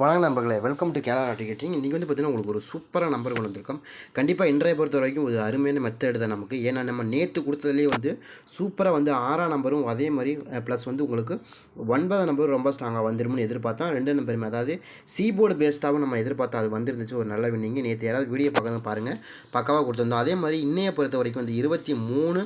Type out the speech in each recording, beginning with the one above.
வணக்கம் நண்பர்களே. Welcome to Kerala ticketing இன்றைக்கி வந்து பார்த்தீங்கன்னா உங்களுக்கு ஒரு சூப்பரான நம்பர் கொண்டு வந்திருக்கோம் கண்டிப்பாக இன்றைய பொறுத்த வரைக்கும் ஒரு அருமையான மெத்தட் தான் நமக்கு. ஏன்னா நம்ம நேற்று கொடுத்ததுலேயே வந்து சூப்பராக வந்து ஆறாம் நம்பரும் அதே மாதிரி ப்ளஸ் வந்து உங்களுக்கு ஒன்பதாம் நம்பரும் ரொம்ப ஸ்ட்ராங்காக வந்துரும்னு எதிர்பார்த்தோம் ரெண்டு நம்பருமே. அதாவது சீபோர்டு பேஸ்டாகவும் நம்ம எதிர்பார்த்தா அது வந்துருந்துச்சு. ஒரு நல்ல வின்னிங்க நேற்று யாராவது வீடியோ பார்க்கறது பாருங்கள் பக்காவாக கொடுத்துருந்தோம். அதே மாதிரி இன்னைய பொறுத்த வரைக்கும் வந்து இருபத்தி மூணு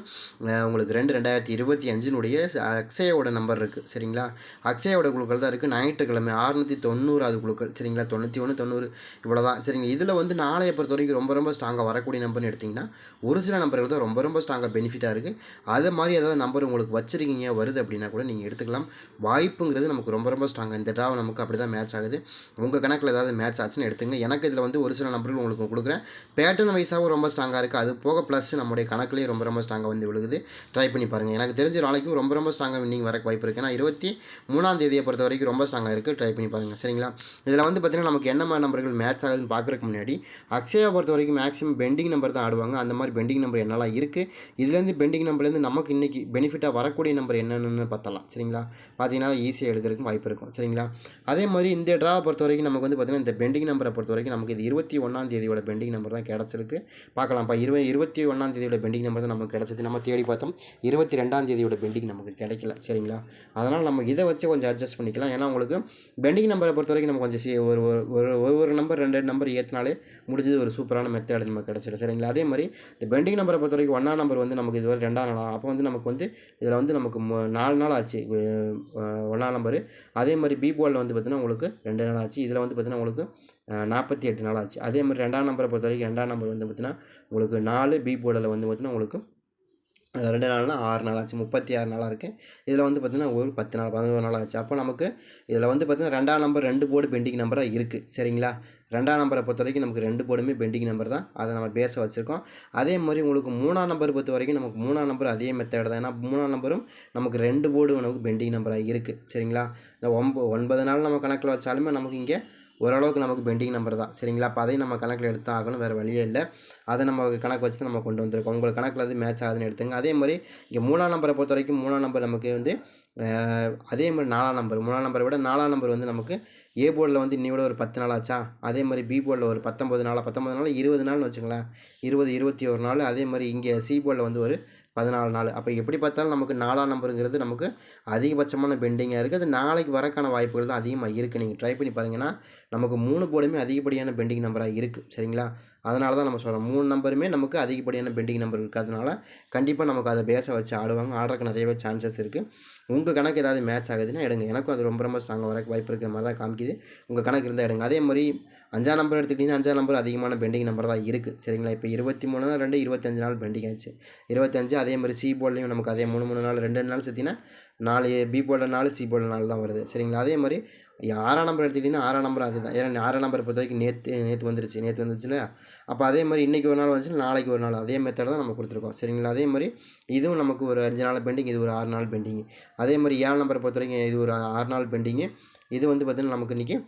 உங்களுக்கு ரெண்டு ரெண்டாயிரத்தி இருபத்தி அஞ்சினுடைய அக்ஷயோட நம்பர் இருக்குது சரிங்களா? அக்ஷயோட குழுக்கள் தான் இருக்குது ஞாயிற்றுக்கிழமை அறுநூற்றி தொண்ணூறு அது குழுக்கள் சரிங்களா? தொண்ணூற்றி ஒன்று தொண்ணூறு இவ்வளோ தான் சரிங்க. இதில் வந்து நாளைய பொறுத்த வரைக்கும் ரொம்ப ரொம்ப ஸ்ட்ராங்காக வரக்கூடிய நம்பர்னு எடுத்திங்கன்னா ஒரு சில நம்பர்கள் தான் ரொம்ப ரொம்ப ஸ்ட்ராங்காக பெனிஃபிட்டாக இருக்குது அது மாதிரி ஏதாவது நம்பர் உங்களுக்கு வச்சிருக்கீங்க வருது அப்படின்னா கூட நீங்கள் எடுத்துக்கலாம். வாய்ப்புங்கிறது நமக்கு ரொம்ப ரொம்ப ஸ்ட்ராங்காக இந்த ட்ராவ் நமக்கு அப்படி தான் மேட்ச் ஆகுது. உங்கள் கணக்கில் ஏதாவது மேட்ச் ஆச்சுன்னு எடுத்துங்க. எனக்கு இதில் வந்து ஒரு சில நம்பர்கள் உங்களுக்கு கொடுக்குறேன். பேட்டர்ன் வைஸாகவும் ரொம்ப ஸ்ட்ராங்காக இருக்குது அது போக ப்ளஸ் நம்முடைய கணக்குலேயே ரொம்ப ரொம்ப ஸ்ட்ராங்காக வந்து விழுகுது. ட்ரை பண்ணி பாருங்கள் எனக்கு தெரிஞ்ச நாளைக்கும் ரொம்ப ரொம்ப ஸ்ட்ராங்காக வின்னிங் வரக்கு வாய்ப்பு இருக்குது ஏன்னா இருபத்தி மூணாம் தேதியை பொறுத்த வரைக்கும் ரொம்ப ஸ்ட்ராங்காக இருக்குது ட்ரை பண்ணி பாருங்கள் சரிங்களா? இதில் வந்து பார்த்திங்கன்னா நமக்கு என்ன மாதிரி நம்பர்கள் மேட்ச் ஆகுதுன்னு பார்க்குறதுக்கு முன்னாடி அக்ஷயா பொறுத்த வரைக்கும் மேக்ஸிமம் பெண்டிங் நம்பர் தான் ஆடுவாங்க. அந்த மாதிரி பெண்டிங் நம்பர் என்னெல்லாம் இருக்குது இதுலேருந்து பெண்டிங் நம்பர்லேருந்து நமக்கு இன்றைக்கி பெனிஃபிட்டாக வரக்கூடிய நம்பர் என்னென்னு பார்த்தலாம் சரிங்களா? பார்த்தீங்கன்னா ஈஸியாக எடுக்கிறதுக்கு வாய்ப்பு இருக்கும். சரிங்களா? அதே மாதிரி இந்த ட்ராவை பொறுத்த வரைக்கும் நமக்கு வந்து பார்த்திங்கன்னா இந்த பெண்டிங் நம்பரை பொறுத்த வரைக்கும் நமக்கு இது இருபத்தி ஒன்றாம் தேதியோட பெண்டிங் நம்பர் தான் கிடச்சிருக்கு. பார்க்கலாம்ப்பா இருபது இருபத்தி ஒன்றாம் தேதியோட பெண்டிங் நம்பர் தான் நமக்கு கிடச்சிது. நம்ம தேடி பார்த்தோம். இருபத்தி ரெண்டாம் தேதியோட பெண்டிங் நமக்கு கிடைக்கல. சரிங்களா? அதனால் நம்ம இதை வச்சு கொஞ்சம் அட்ஜஸ்ட் பண்ணிக்கலாம். ஏன்னா உங்களுக்கு பெண்டிங் நம்பரை பொறுத்த வரைக்கும் கொஞ்சம் சி- ஒரு ஒரு ஒரு ஒரு ஒரு நம்பர் ரெண்டு ரெண்டு நம்பர் ஏற்றினாலே முடிஞ்சது ஒரு சூப்பரான மெத்தட் நமக்கு கிடச்சிடும் சரிங்களா? அதே மாதிரி இந்த பெண்டிங் நம்பரை பொறுத்த வரைக்கும் ஒன்றா நம்பர் வந்து நமக்கு இதுவரை ரெண்டாம் நாளாக அப்போ வந்து நமக்கு வந்து இதில் வந்து நமக்கு மு- நாலு நாள் ஆச்சு. ஒன்றாம் நம்பரு அதே மாதிரி பி போலில் வந்து பார்த்திங்கன்னா உங்களுக்கு ரெண்டு நாள் ஆச்சு. இதில் வந்து பார்த்திங்கன்னா உங்களுக்கு நாற்பத்தி எட்டு நாள் ஆச்சு. அதே மாதிரி ரெண்டாம் நம்பரை பொறுத்த வரைக்கும் ரெண்டாம் நம்பர் வந்து பார்த்தீங்கன்னா உங்களுக்கு நாலு பி போர்டில் வந்து பார்த்தீங்கன்னா உங்களுக்கு ரெண்டு நாள்னா ஆறு நாள் ஆச்சு முப்பத்தி ஆறு நாளாக இருக்குது இதில் வந்து பார்த்திங்கன்னா ஒரு பத்து நாள் பதினோரு நாள் ஆச்சு. அப்போ நமக்கு இதில் வந்து பார்த்திங்கன்னா ரெண்டாம் நம்பர் ரெண்டு போர்டு பெண்டிங் நம்பராக இருக்குது சரிங்களா? ரெண்டாம் நம்பரை பொறுத்த வரைக்கும் நமக்கு ரெண்டு போர்டுமே பெண்டிங் நம்பர் தான். அதை நம்ம பேச வச்சுருக்கோம். அதே மாதிரி உங்களுக்கு மூணாம் நம்பர் பொறுத்த வரைக்கும் நமக்கு மூணாம் நம்பர் அதே மெத்தட் தான். ஏன்னா மூணாம் நம்பரும் நமக்கு ரெண்டு போர்டு நமக்கு பெண்டிங் நம்பராக இருக்குது சரிங்களா? இந்த ஒம்ப ஒன்பது நாள் நம்ம கணக்கில் வச்சாலுமே நமக்கு இங்கே ஓரளவுக்கு நமக்கு பெண்டிங் நம்பர் தான். சரிங்களா? அப்போ அதையும் நம்ம கணக்கில் எடுத்து ஆகணும். வேறு வழியே இல்லை. அதை நம்ம கணக்கு வச்சு நம்ம கொண்டு வந்திருக்கோம். உங்களுக்கு கணக்கில் அது மேட்ச் ஆகுதுன்னு எடுத்துங்க. அதே மாதிரி இங்கே மூணாம் நம்பரை பொறுத்த வரைக்கும் மூணாம் நம்பர் நமக்கு வந்து அதே மாதிரி நாலாம் நம்பர். மூணாம் நம்பரை விட நாலாம் நம்பர் வந்து நமக்கு ஏ போர்டில் வந்து இன்னையோட ஒரு பத்து நாள் ஆச்சா அதே மாதிரி பி போர்டில் ஒரு பத்தொம்பது நாள்? பத்தொம்பது நாள்? இருபது நாள்னு வச்சுங்களேன். இருபது இருபத்தி ஒரு நாள். அதே மாதிரி இங்கே சி போர்டில் வந்து ஒரு பதினாலு நாள். அப்போ எப்படி பார்த்தாலும் நமக்கு நாலாம் நம்பருங்கிறது நமக்கு அதிகபட்சமான பெண்டிங்காக இருக்குது. அது நாளைக்கு வரக்கான வாய்ப்புகள் தான் அதிகமாக இருக்குது. நீங்கள் ட்ரை பண்ணி பாருங்கன்னா நமக்கு மூணு போர்டுமே அதிகப்படியான பெண்டிங் நம்பராக இருக்குது. சரிங்களா? அதனால தான் நம்ம சொல்கிறோம் மூணு நம்பருமே நமக்கு அதிகப்படியான பெண்டிங் நம்பர் இருக்கிறதுனால கண்டிப்பாக நமக்கு அதை பேச வச்சு ஆடுவாங்க. ஆடுறதுக்கு நிறையவே சான்சஸ் இருக்குது உங்கள் கணக்கு ஏதாவது மேட்ச் ஆகுதுன்னா எடுங்க. எனக்கும் அது ரொம்ப ரொம்ப ஸ்ட்ராங்காக வர வாய்ப்பு இருக்கிற மாதிரி தான் காமிக்குது. உங்கள் கணக்கு இருந்தால் எடுங்க. அதே மாதிரி அஞ்சாம் நம்பர் எடுத்துக்கிட்டிங்கன்னா அஞ்சாம் நம்பர் அதிகமான பெண்டிங் நம்பர் தான் இருக்குது சரிங்களா? இப்போ இருபத்தி மூணு நாள் ரெண்டு இருபத்தஞ்சு நாள் பெண்டிங் ஆச்சு. இருபத்தஞ்சு அதே மாதிரி சி போர்ட்லேயும் நமக்கு அதே மூணு மூணு நாள் ரெண்டு நாள் சுற்றினா நாலு பி போர்டில் நாலு சி போர்டில் நாலு தான் வருது. சரிங்களா? அதே மாதிரி ஆறாம் நம்பர் எடுத்துக்கிட்டிங்கன்னா ஆறாம் நம்பர் அதுதான். ஏன்னா ஆறாம் நம்பர் பொறுத்த வரைக்கும் நேற்று நேற்று வந்துருச்சு. நேற்று வந்துருச்சுல. அப்போ அதே மாதிரி இன்றைக்கி ஒரு நாள் வந்துச்சு நாளைக்கு ஒரு நாள். அதே மெத்தட் தான் நம்ம கொடுத்துருக்கோம். சரிங்களா? அதே மாதிரி இதுவும் நமக்கு ஒரு அஞ்சு நாள் பெண்டிங் இது ஒரு ஆறு நாள் பெண்டிங் அதே மாதிரி ஏழு நம்பரை பொறுத்த வரைக்கும் இது ஒரு ஆறு நாள் பெண்டிங்கு இது வந்து பார்த்திங்கன்னா நமக்கு இன்றைக்கி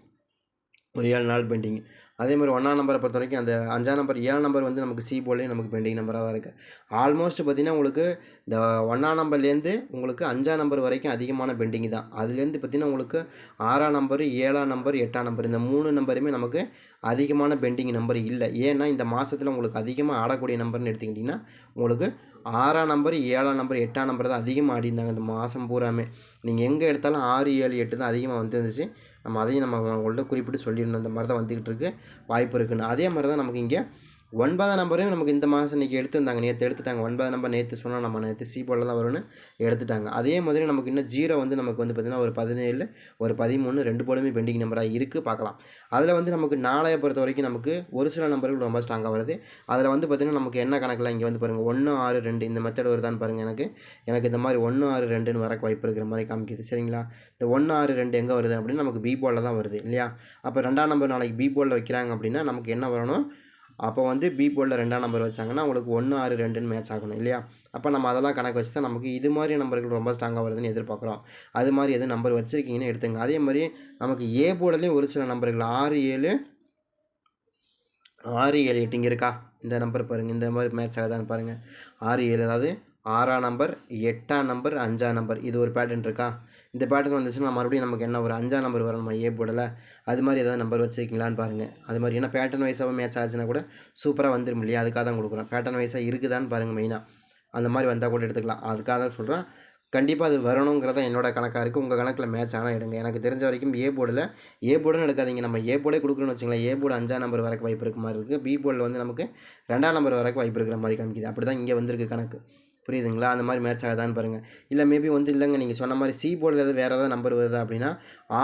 ஒரு ஏழு நாள் பெயிண்டிங் அதே மாதிரி ஒன்றாம் நம்பரை பொறுத்த வரைக்கும் அந்த அஞ்சாம் நம்பர் ஏழாம் நம்பர் வந்து நமக்கு சி போலே நமக்கு பெண்டிங் நம்பராக தான் இருக்குது ஆல்மோஸ்ட் பார்த்திங்கன்னா உங்களுக்கு இந்த ஒன்றாம் நம்பர்லேருந்து உங்களுக்கு அஞ்சாம் நம்பர் வரைக்கும் அதிகமான பெண்டிங் தான். அதுலேருந்து பார்த்திங்கன்னா உங்களுக்கு ஆறாம் நம்பர் ஏழாம் நம்பர் எட்டாம் நம்பர் இந்த மூணு நம்பருமே நமக்கு அதிகமான பெண்டிங் நம்பர் இல்லை. ஏன்னா இந்த மாதத்தில் உங்களுக்கு அதிகமாக ஆடக்கூடிய நம்பர்னு எடுத்துக்கிட்டிங்கன்னா உங்களுக்கு ஆறாம் நம்பர் ஏழாம் நம்பர் எட்டாம் நம்பர் தான் அதிகமாக ஆடிருந்தாங்க இந்த மாதம் பூராமே. நீங்கள் எங்கே எடுத்தாலும் ஆறு ஏழு எட்டு தான் அதிகமாக வந்துருந்துச்சு. நம்ம அதையும் நம்ம அவங்கள்ட்ட குறிப்பிட்டு சொல்லிடணும். இந்த மாதிரி தான் வந்துக்கிட்டு இருக்கு. வாய்ப்பு இருக்குன்னு. அதே மாதிரி தான் நமக்கு இங்கே ஒன்பதாம் நம்பரையும் நமக்கு இந்த மாதம் இன்றைக்கி எடுத்துருந்தாங்க நேற்று எடுத்துட்டாங்க. ஒன்பதாம் நம்பர் நேற்று சொன்னால் நம்ம நேற்று சி போர்டில் தான் வரும்னு எடுத்துட்டாங்க. அதே மாதிரி நமக்கு இன்னும் ஜீரோ வந்து நமக்கு வந்து பார்த்திங்கன்னா ஒரு பதினேழு ஒரு பதிமூணு ரெண்டு போலுமே பெண்டிங் நம்பராக இருக்குது பார்க்கலாம். அதில் வந்து நமக்கு நாளைய பொறுத்த வரைக்கும் நமக்கு ஒரு சில நம்பர்கள் ரொம்ப ஸ்ட்ராங்காக வருது. அதில் வந்து பார்த்திங்கன்னா நமக்கு என்ன கணக்கில் இங்கே வந்து பாருங்கள் ஒன்று ஆறு ரெண்டு இந்த மெத்தட் வருதான்னு பாருங்கள் எனக்கு. எனக்கு இந்த மாதிரி ஒன்று ஆறு ரெண்டுன்னு வரக்கு வாய்ப்பு இருக்கிற மாதிரி காமிக்குது. சரிங்களா? இந்த ஒன்று ஆறு ரெண்டு எங்கே வருது அப்படின்னு நமக்கு பி போலில் தான் வருது. இல்லையா? அப்போ ரெண்டாம் நம்பர் நாளைக்கு பி போலில் வைக்கிறாங்க அப்படின்னா நமக்கு என்ன வரணும்? அப்போ வந்து பி போர்டில் ரெண்டாம் நம்பர் வச்சாங்கன்னா உங்களுக்கு ஒன்று ஆறு ரெண்டுன்னு மேட்ச் ஆகணும் இல்லையா? அப்போ நம்ம அதெல்லாம் கணக்கு வச்சு தான் நமக்கு இது மாதிரி நம்பர்கள் ரொம்ப ஸ்ட்ராங்காக வருதுன்னு எதிர்பார்க்குறோம். அது மாதிரி எதுவும் நம்பர் வச்சுருக்கீங்கன்னு எடுத்துங்க. அதே மாதிரி நமக்கு ஏ போர்டுலேயும் ஒரு சில நம்பர்கள் ஆறு ஏழு ஆறு ஏழு எட்டு இங்கே இருக்கா? இந்த நம்பர் பாருங்கள் இந்த மாதிரி மேட்ச் ஆகுதான்னு பாருங்கள் ஆறு ஏழு அதாவது ஆறாம் நம்பர் எட்டாம் நம்பர் அஞ்சாம் நம்பர் இது ஒரு பேட்டர்ன் இருக்கா? இந்த பேட்டர்ன் வந்துச்சுன்னா மறுபடியும் நமக்கு என்ன ஒரு அஞ்சாம் நம்பர் வரணும் ஏ போர்டில் அது மாதிரி ஏதாவது நம்பர் வச்சுருக்கீங்களான்னு பாருங்கள் அது மாதிரி ஏன்னா பேட்டர்ன் வைஸாக மேட்ச் ஆச்சுன்னா கூட சூப்பராக வந்துடும் இல்லையா? அதுக்காக தான் கொடுக்குறோம். பேட்டர்ன் வைஸாக இருக்குதான்னு பாருங்கள் மெயினாக அந்த மாதிரி வந்தால் கூட எடுத்துக்கலாம். அதுக்காக தான் சொல்கிறேன் கண்டிப்பாக அது வரணுங்கிறத என்னோட கணக்காக இருக்குது உங்கள் கணக்கில் மேட்ச் ஆனால் எடுங்க. எனக்கு தெரிஞ்ச வரைக்கும் ஏ போர்டில் ஏ போர்டுன்னு எடுக்காதீங்க. நம்ம ஏ போர்டே கொடுக்குறோன்னு வச்சுங்களேன். ஏ போர்டு அஞ்சாம் நம்பர் வரக்கு வாய்ப்பு இருக்க மாதிரி இருக்குது பி போர்டில் வந்து நமக்கு ரெண்டாம் நம்பர் வரக்கு வாய்ப்பு இருக்கிற மாதிரி காமிக்குது. அப்படி தான் இங்கே வந்திருக்கு கணக்கு. புரியுதுங்களா? அந்த மாதிரி மேட்ச் ஆகுதான்னு பாருங்கள் இல்லை மேபி வந்து இல்லைங்க. நீங்கள் சொன்ன மாதிரி சி போர்டில் எதாவது வேறு ஏதாவது நம்பர் வருதா அப்படின்னா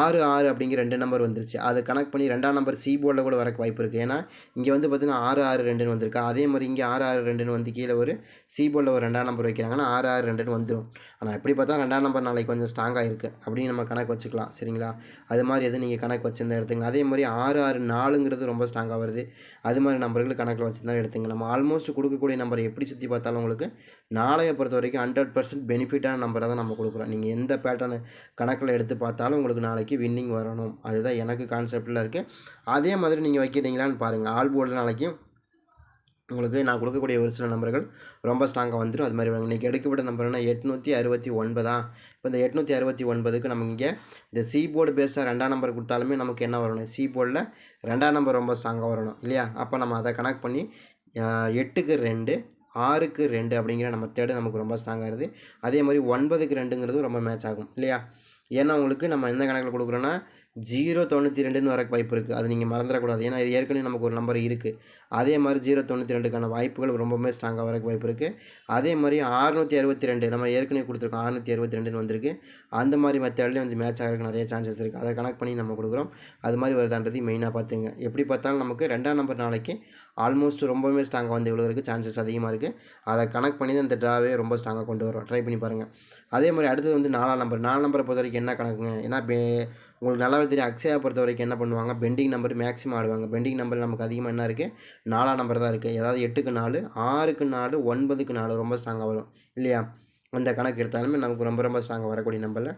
ஆறு ஆறு அப்படிங்கிற ரெண்டு நம்பர் வந்துருச்சு. அதை கனெக்ட் பண்ணி ரெண்டாம் நம்பர் சி போர்டில் கூட வரக்கு வாய்ப்பு இருக்குது ஏன்னா இங்கே வந்து பார்த்தீங்கன்னா ஆறு ஆறு ரெண்டுன்னு வந்திருக்கு. அதே மாதிரி இங்கே ஆறு ஆறு ரெண்டுன்னு வந்து கீழே ஒரு சி போர்டில் ஒரு ரெண்டாம் நம்பர் வைக்கிறாங்கன்னா ஆறு ஆறு ரெண்டுன்னு வந்துடும் ஆனால் எப்படி பார்த்தா ரெண்டாம் நம்பர் நாளைக்கு கொஞ்சம் ஸ்ட்ராங்காக இருக்குது அப்படின்னு நம்ம கணக்கு வச்சுக்கலாம். சரிங்களா? அது மாதிரி எதுவும் நீங்கள் கணக்கு வச்சுருந்தா எடுத்துங்க. அதே மாதிரி ஆறு ஆறு நாலுங்கிறது ரொம்ப ஸ்ட்ராங்காக வருது. அது மாதிரி நம்பர்கள் கணக்கில் வச்சுருந்தா எடுத்துங்க. நம்ம ஆல்மோஸ்ட் கொடுக்கக்கூடிய நம்பர் எப்படி சுற்றி பார்த்தாலும் உங்களுக்கு நாளையை பொறுத்த வரைக்கும் ஹண்ட்ரட் பர்சன்ட் பெனிஃபிட்டான நம்பரை தான் நம்ம கொடுக்குறோம். நீங்கள் எந்த பேட்டர்னு கணக்கில் எடுத்து பார்த்தாலும் உங்களுக்கு நாளைக்கு வின்னிங் வரணும். அதுதான் எனக்கு கான்செப்டில் இருக்குது அதே மாதிரி நீங்கள் வைக்கிறீங்களான்னு பாருங்கள் ஆல் போர்டில் நாளைக்கு உங்களுக்கு நான் கொடுக்கக்கூடிய ஒரு சில நம்பர்கள் ரொம்ப ஸ்ட்ராங்காக வந்துடும் அது மாதிரி இன்றைக்கி எடுக்கப்பட்ட நம்பர்னா எட்நூற்றி அறுபத்தி ஒன்பதா? இப்போ இந்த எட்நூற்றி அறுபத்தி ஒன்பதுக்கு நம்ம இங்கே இந்த சி போர்டு பேஸில் ரெண்டாம் நம்பர் கொடுத்தாலுமே நமக்கு என்ன வரணும்? சி போர்டில் ரெண்டாம் நம்பர் ரொம்ப ஸ்ட்ராங்காக வரணும். இல்லையா? அப்போ நம்ம அதை கனெக்ட் பண்ணி எட்டுக்கு ரெண்டு ஆறுக்கு ரெண்டு அப்படிங்கிற நம்ம தேர்டு நமக்கு ரொம்ப ஸ்ட்ராங்காக இருக்குது அதே மாதிரி ஒன்பதுக்கு ரெண்டுங்கிறது ரொம்ப மேட்ச் ஆகும் இல்லையா? ஏன்னா உங்களுக்கு நம்ம எந்த கணக்கில் கொடுக்குறோன்னா ஜீரோ தொண்ணூற்றி ரெண்டுன்னு வர வாய்ப்பு இருக்குது அது நீங்கள் மறந்துடக்கூடாது. ஏன்னா இது ஏற்கனவே நமக்கு ஒரு நம்பர் இருக்குது அதே மாதிரி ஜீரோ தொண்ணூற்றி ரெண்டுக்கான வாய்ப்புகள் ரொம்பவுமே ஸ்ட்ராங்காக வரக்கு வாய்ப்பு இருக்குது அதே மாதிரி அறுநூற்றி அறுபத்தி ரெண்டு நம்ம ஏற்கனவே கொடுத்துருக்கோம் அறுநூற்றி அறுபத்தி ரெண்டுன்னு வந்திருக்கு. அந்த மாதிரி மெத்தட்லேயும் வந்து மேட்ச் ஆகிறதுக்கு நிறைய சான்சஸ் இருக்குது அதை கனெக்ட் பண்ணி நம்ம கொடுக்குறோம். அது மாதிரி வருதான்றது மெயினாக பார்த்துங்க. எப்படி பார்த்தாலும் நமக்கு ரெண்டாம் நம்பர் நாளைக்கு ஆல்மோஸ்ட் ரொம்பவே ஸ்ட்ராங்காக வந்து இவ்வளோ இருக்குது சான்சஸ் அதிகமாக இருக்குது அதை கனெக்ட் பண்ணி தான் இந்த ட்ராவே ரொம்ப ஸ்ட்ராங்காக கொண்டு வரோம் ட்ரை பண்ணி பாருங்கள் அதே மாதிரி அடுத்தது வந்து நாலாம் நம்பர் நாலு நம்பரை பொறுத்த வரைக்கும் என்ன கணக்குங்க? ஏன்னா உங்களுக்கு நல்லாவே தெரியும். அக்ஷயா பொறுத்த வரைக்கும் என்ன பண்ணுவாங்க? பெண்டிங் நம்பர் மேக்ஸிமம் ஆடுவாங்க. பெண்டிங் நம்பர் நமக்கு அதிகமாக என்ன இருக்குது நாலாம் நம்பர் தான் இருக்குது ஏதாவது எட்டுக்கு நாலு ஆறுக்கு நாலு ஒன்பதுக்கு நாலு ரொம்ப ஸ்ட்ராங்காக வரும். இல்லையா? அந்த கணக்கு எடுத்தாலுமே நமக்கு ரொம்ப ரொம்ப ஸ்ட்ராங்காக வரக்கூடிய நம்பரில்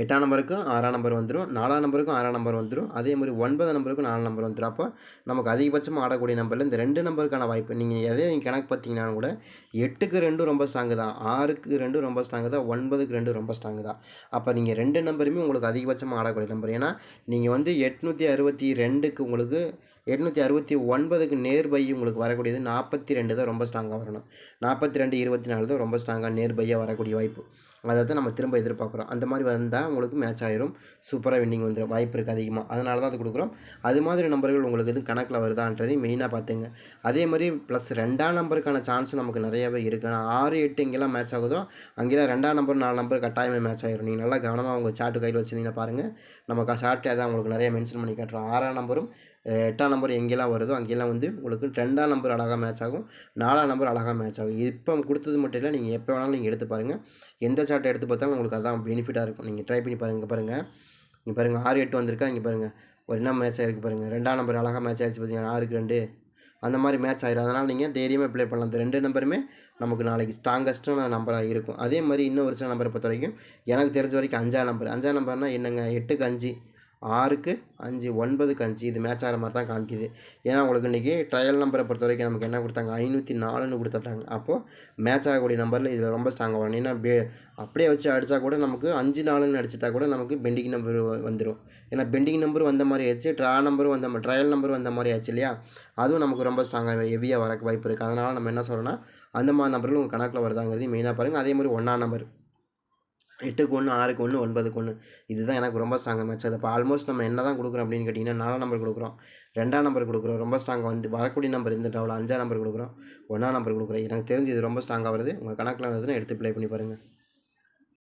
எட்டாம் நம்பருக்கும் ஆறாம் நம்பர் வந்துடும் நாலாம் நம்பருக்கும் ஆறாம் நம்பர் வந்துடும் அதே மாதிரி ஒன்பதாம் நம்பருக்கும் நாலு நம்பர் வந்துடும் அப்போ நமக்கு அதிகபட்சமாக ஆடக்கூடிய நம்பரில் இந்த ரெண்டு நம்பருக்கான வாய்ப்பு. நீங்கள் எதே நீங்கள் கணக்கு பார்த்தீங்கன்னா கூட எட்டுக்கு ரெண்டும் ரொம்ப ஸ்ட்ராங்கு தான். ஆறுக்கு ரெண்டும் ரொம்ப ஸ்ட்ராங்கு தான். ஒன்பதுக்கு ரெண்டும் ரொம்ப ஸ்ட்ராங்கு தான். அப்போ நீங்கள் ரெண்டு நம்பருமே உங்களுக்கு அதிகபட்சமாக ஆடக்கூடிய நம்பர் ஏன்னா நீங்கள் வந்து எட்நூற்றி அறுபத்தி ரெண்டுக்கு உங்களுக்கு எட்நூற்றி அறுபத்தி ஒன்பதுக்கு நேர்பை உங்களுக்கு வரக்கூடியது நாற்பத்தி ரெண்டு தான் ரொம்ப ஸ்ட்ராங்காக வரணும். நாற்பத்தி ரெண்டு இருபத்தி நாலு தான் ரொம்ப ஸ்ட்ராங்காக நேர்பையாக வரக்கூடிய வாய்ப்பு. அதை தான் நம்ம திரும்ப எதிர்பார்க்குறோம். அந்த மாதிரி வந்தால் உங்களுக்கு மேட்ச் ஆயிரும். சூப்பராக வின்னிங் வந்துடும் வாய்ப்பு இருக்குது அதிகமாக அதனால தான் அது கொடுக்குறோம். அது மாதிரி நம்பர்கள் உங்களுக்கு எதுவும் கணக்கில் வருதான்றதையும் மெயினாக பார்த்துங்க. அதே மாதிரி ப்ளஸ் ரெண்டாம் நம்பருக்கான சான்ஸும் நமக்கு நிறையவே இருக்குது ஆனால் ஆறு எட்டு எங்கெல்லாம் மேட்ச் ஆகுதோ அங்கெல்லாம் ரெண்டாம் நம்பர் நாலு நம்பர் கட்டாயமே மேட்ச் ஆயிரும். நீங்கள் நல்லா கவனமாக உங்கள் சார்ட்டு கையில் வச்சுருந்தீங்கன்னா பாருங்கள் நம்ம சார்ட்டே தான் உங்களுக்கு நிறைய மென்ஷன் பண்ணி காட்டுறோம். ஆறாம் நம்பரும் எட்டாம் நம்பர் எங்கெல்லாம் வருதோ அங்கெல்லாம் வந்து உங்களுக்கு ரெண்டாம் நம்பர் அழகாக மேட்ச் ஆகும். நாலாம் நம்பர் அழகாக மேட்ச் ஆகும். இப்போ கொடுத்தது மட்டும் இல்லை நீங்கள் எப்போ வேணாலும் நீங்கள் எடுத்து பாருங்கள் எந்த சார்ட்டை எடுத்து பார்த்தாலும் உங்களுக்கு அதான் பெனிஃபிட்டாக இருக்கும். நீங்கள் ட்ரை பண்ணி பாருங்கள் பாருங்கள் இங்கே பாருங்கள் ஆறு எட்டு வந்திருக்கா இங்கே பாருங்கள் ஒரு என்ன மேட்ச் ஆகிருக்கு பாருங்கள் ரெண்டாம் நம்பர் அழகாக மேட்ச் ஆகிடுச்சு பார்த்தீங்கன்னா ஆறுக்கு ரெண்டு. அந்த மாதிரி மேட்ச் ஆயிரும். அதனால் நீங்கள் தைரியமாக ப்ளே பண்ணலாம். இந்த ரெண்டு நம்பருமே நமக்கு நாளைக்கு ஸ்ட்ராங்கஸ்ட்டான நம்பராக இருக்கும். அதே மாதிரி இன்னும் ஒரு சில நம்பரை பொறுத்த வரைக்கும் எனக்கு தெரிஞ்ச வரைக்கும் அஞ்சாம் நம்பர் அஞ்சாம் நம்பர்னால் என்னங்க? எட்டுக்கு அஞ்சு. ஆறுக்கு அஞ்சு ஒன்பதுக்கு அஞ்சு. இது மேட்ச் ஆகிற மாதிரி தான் காமிக்குது. ஏன்னா உங்களுக்கு இன்றைக்கி ட்ரையல் நம்பரை பொறுத்த வரைக்கும் நமக்கு என்ன கொடுத்தாங்க? ஐநூற்றி நாலுன்னு கொடுத்துட்டாங்க. அப்போது மேட்ச் ஆகக்கூடிய நம்பரில் இதில் ரொம்ப ஸ்ட்ராங்காக வரும். ஏன்னா பே அப்படியே வச்சு அடித்தா கூட நமக்கு அஞ்சு நாலுன்னு அடிச்சிட்டா கூட நமக்கு பெண்டிங் நம்பர் வந்துடும் ஏன்னா பெண்டிங் நம்பர் வந்த மாதிரி ஆச்சு ட்ரா நம்பரும் வந்த மாதிரி ட்ரையல் நம்பரும் வந்த மாதிரி ஆச்சு இல்லையா? அதுவும் நமக்கு ரொம்ப ஸ்ட்ராங்காக ஹெவியாக வரக்கு வாய்ப்பு இருக்குது அதனால் நம்ம என்ன சொல்கிறோன்னா அந்த மாதிரி நம்பர்கள் உங்கள் கணக்கில் வருதாங்கிறது மெயினாக பாருங்கள் அதே மாதிரி ஒன்றாம் நம்பர் எட்டுக்கு ஒன்று ஆறுக்கு ஒன்று ஒன்பதுக்கு ஒன்று இதுதான் எனக்கு ரொம்ப ஸ்ட்ராங்காக மேட்ச் அது இப்போ ஆல்மோஸ்ட் நம்ம என்ன தான் கொடுக்குறோம் அப்படின்னு கேட்டிங்கன்னா நாலாம் நம்பர் கொடுக்குறோம் ரெண்டாம் நம்பர் கொடுக்குறோம். ரொம்ப ஸ்ட்ராங்காக வந்து வரக்கூடிய நம்பர் இந்த டாவில் அஞ்சாம் நம்பர் கொடுக்குறோம் ஒன்றாம் நம்பர் கொடுக்குறோம். எனக்கு தெரிஞ்சு இது ரொம்ப ஸ்ட்ராங்காக வருது. உங்கள் கணக்கில் வருதுன்னா எடுத்து ப்ளே பண்ணி பாருங்கள்